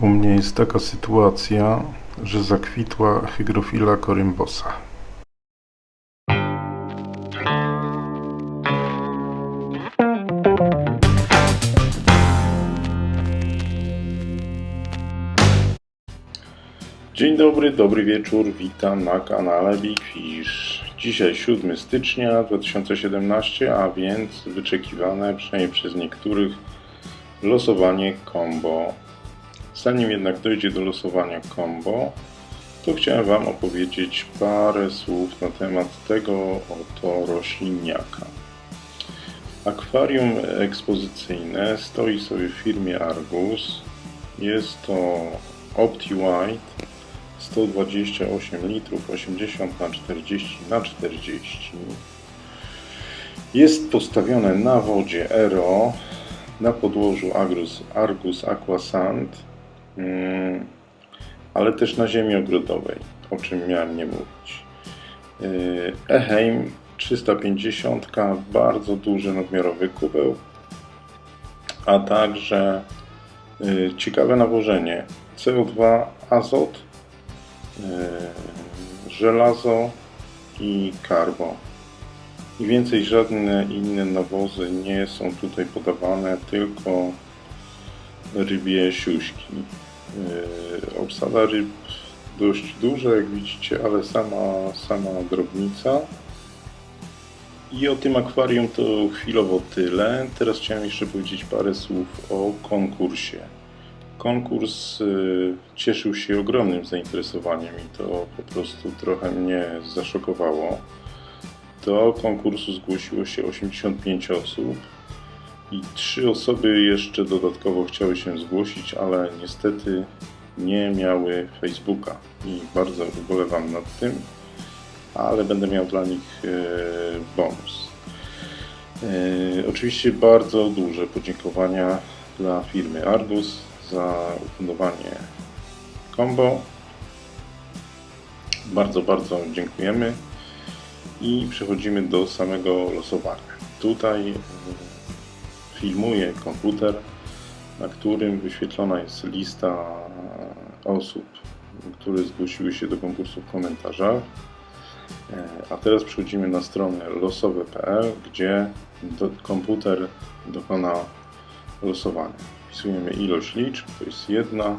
U mnie jest taka sytuacja, że zakwitła hygrofila corymbosa. Dzień dobry, dobry wieczór, witam na kanale Big Fish. Dzisiaj 7 stycznia 2017, a więc wyczekiwane przynajmniej przez niektórych losowanie combo. Zanim jednak dojdzie do losowania combo, to chciałem Wam opowiedzieć parę słów na temat tego oto rośliniaka. Akwarium ekspozycyjne stoi sobie w firmie Argus. Jest to OptiWhite 128 litrów 80 na 40 na 40 jest postawione na wodzie Ero na podłożu Argus, Argus Aqua Sand mm, ale też na ziemi ogrodowej o czym miałem nie mówić Yy, Eheim 350 bardzo duży nadmiarowy kubeł a także yy, ciekawe nawożenie CO2 azot e, żelazo i karbo. I więcej żadne inne nawozy nie są tutaj podawane, tylko rybie siuśki. E, Obsada ryb dość duża, jak widzicie, ale sama, sama drobnica. I o tym akwarium to chwilowo tyle. Teraz chciałem jeszcze powiedzieć parę słów o konkursie. Konkurs y, cieszył się ogromnym zainteresowaniem i to po prostu trochę mnie zaszokowało. Do konkursu zgłosiło się 85 osób i trzy osoby jeszcze dodatkowo chciały się zgłosić, ale niestety nie miały Facebooka i bardzo ubolewam nad tym, ale będę miał dla nich e, bonus. E, Oczywiście bardzo duże podziękowania dla firmy Argus za ufundowanie combo. Bardzo, bardzo dziękujemy i przechodzimy do samego losowania. Tutaj e, filmuję komputer, na którym wyświetlona jest lista osób, które zgłosiły się do konkursu w komentarzach. E, A teraz przechodzimy na stronę losowe.pl, gdzie do, komputer dokona losowania. Wpisujemy ilość liczb, to jest jedna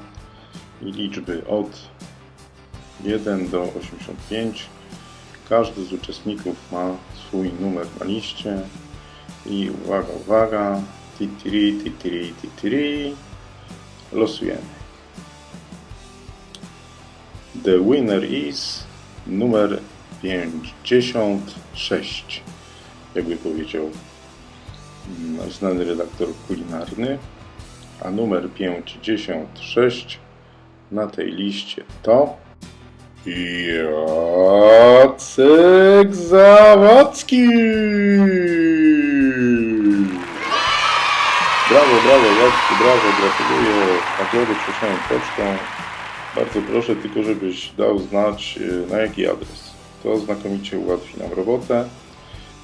i liczby od 1 do 85. Każdy z uczestników ma swój numer na liście i uwaga, uwaga, titiri, titiri, titiri, losujemy. The winner is numer 56, jakby powiedział mm, znany redaktor kulinarny, a numer 56 na tej liście to Jacek Zawadzki. Brawo, brawo, Jacku, brawo, gratuluję. Nagrody przesłałem pocztą. Bardzo proszę tylko, żebyś dał znać y, na jaki adres. To znakomicie ułatwi nam robotę.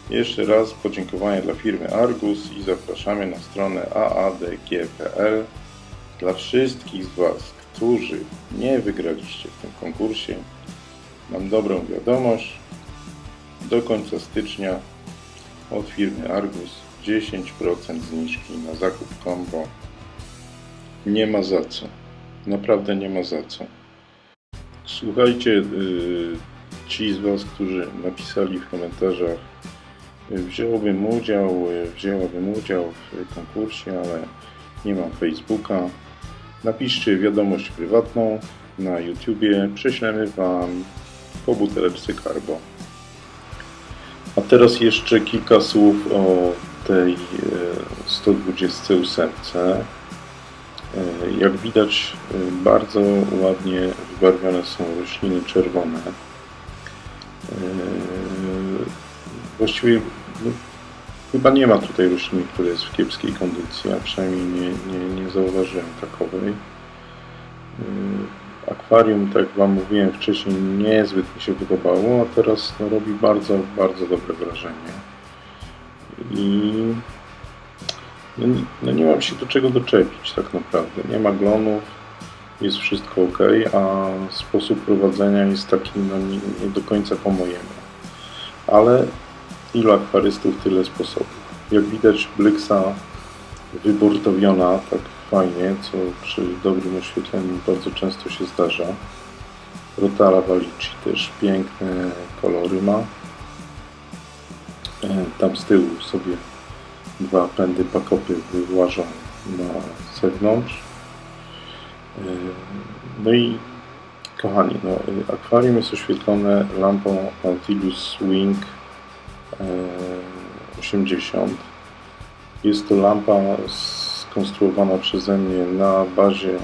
Jeszcze raz podziękowania dla firmy Argus i zapraszamy na stronę aadg.pl. Dla wszystkich z Was, którzy nie wygraliście w tym konkursie, mam dobrą wiadomość. Do końca stycznia od firmy Argus 10% zniżki na zakup combo. Nie ma za co. Naprawdę nie ma za co. Słuchajcie, yy, ci z Was, którzy napisali w komentarzach, yy, wziąłbym udział, yy, wzięłabym udział w konkursie, ale nie mam Facebooka. Napiszcie wiadomość prywatną na YouTubie, prześlemy Wam po buteleczce Carbo. A teraz jeszcze kilka słów o tej e, 128. E, Jak widać, e, bardzo ładnie wybarwione są rośliny czerwone. E, Właściwie no, chyba nie ma tutaj rośliny, która jest w kiepskiej kondycji, a przynajmniej nie, nie, nie zauważyłem takowej. E, Akwarium, tak jak Wam mówiłem wcześniej, niezbyt mi się podobało, a teraz no, robi bardzo, bardzo dobre wrażenie. I no, no nie mam się do czego doczepić tak naprawdę. Nie ma glonów, jest wszystko ok, a sposób prowadzenia jest taki no, nie, nie do końca po mojemu. Ale ilu akwarystów, tyle sposobów. Jak widać, Blyksa wybortowiona tak fajnie, co przy dobrym oświetleniu bardzo często się zdarza. Rotara Valici też piękne kolory ma. E, Tam z tyłu sobie dwa pędy pakopy wyłażą na zewnątrz. E, No i kochani, no, e, akwarium jest oświetlone lampą Nautilus Swing e, 80. Jest to lampa skonstruowana przeze mnie na bazie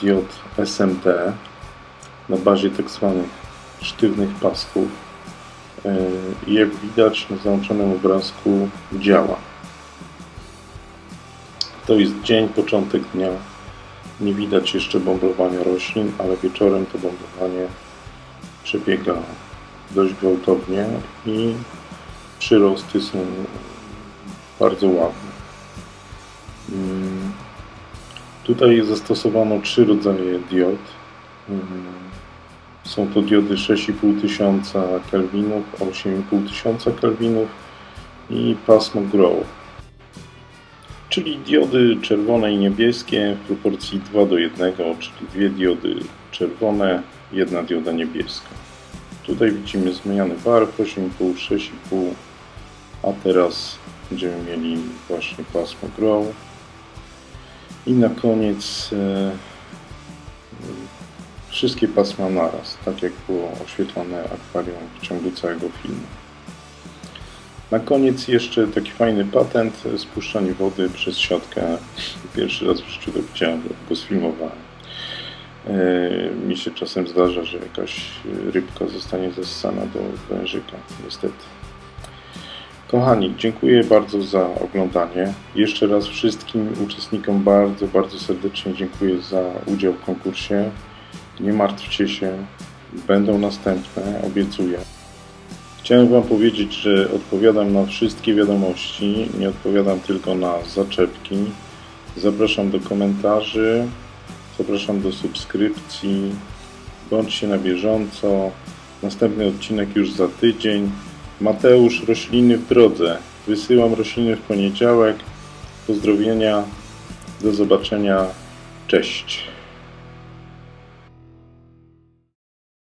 diod SMD, na bazie tak zwanych sztywnych pasków. E, jak widać na załączonym obrazku działa. To jest dzień, początek dnia. Nie widać jeszcze bąblowania roślin, ale wieczorem to bąblowanie przebiega dość gwałtownie i przyrosty są bardzo ładne. Mm, Tutaj zastosowano trzy rodzaje diod. Są to diody 6,5 tysiąca kelwinów, 8,5 tysiąca kelwinów i pasmo grow. Czyli diody czerwone i niebieskie w proporcji 2 do 1, czyli dwie diody czerwone, jedna dioda niebieska. Tutaj widzimy zmiany barw 8,5, 6,5, a teraz będziemy mieli właśnie pasmo grow. I na koniec e, wszystkie pasma naraz, tak jak było oświetlone akwarium w ciągu całego filmu. Na koniec jeszcze taki fajny patent, spuszczanie wody przez siatkę. Pierwszy raz w życiu to widziałem, bo go sfilmowałem. E, Mi się czasem zdarza, że jakaś rybka zostanie zassana do wężyka, niestety. Kochani, dziękuję bardzo za oglądanie. Jeszcze raz wszystkim uczestnikom bardzo, bardzo serdecznie dziękuję za udział w konkursie. Nie martwcie się, będą następne, obiecuję. Chciałem Wam powiedzieć, że odpowiadam na wszystkie wiadomości, nie odpowiadam tylko na zaczepki. Zapraszam do komentarzy, zapraszam do subskrypcji. Bądźcie na bieżąco. Następny odcinek już za tydzień. Mateusz, rośliny w drodze. Wysyłam rośliny w poniedziałek. Pozdrowienia. Do zobaczenia. Cześć.